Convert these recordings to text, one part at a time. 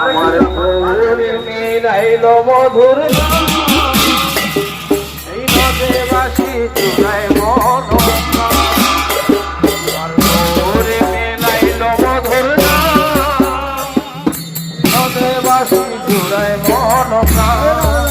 আমার মিলাইল মধুর। এই নদে বাসি চুড়ায় মন মিলাইল মধুর নাম। নদে বাসি চুড়ায় মন প্রাণ।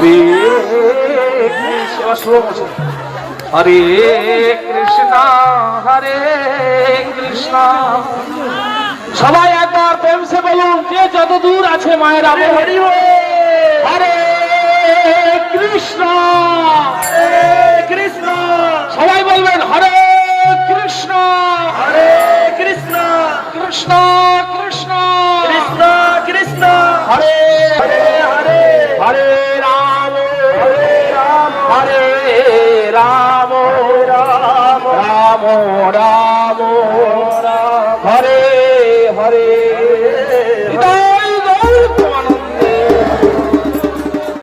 হরে হরে কৃষ্ণ হরে কৃষ্ণ। সবাই একবার প্রেমসে বলুন, যে যত দূর আছে মায়ের আবে হরি হরে কৃষ্ণ কৃষ্ণ। সবাই বলবেন, হরে কৃষ্ণ হরে কৃষ্ণ কৃষ্ণ।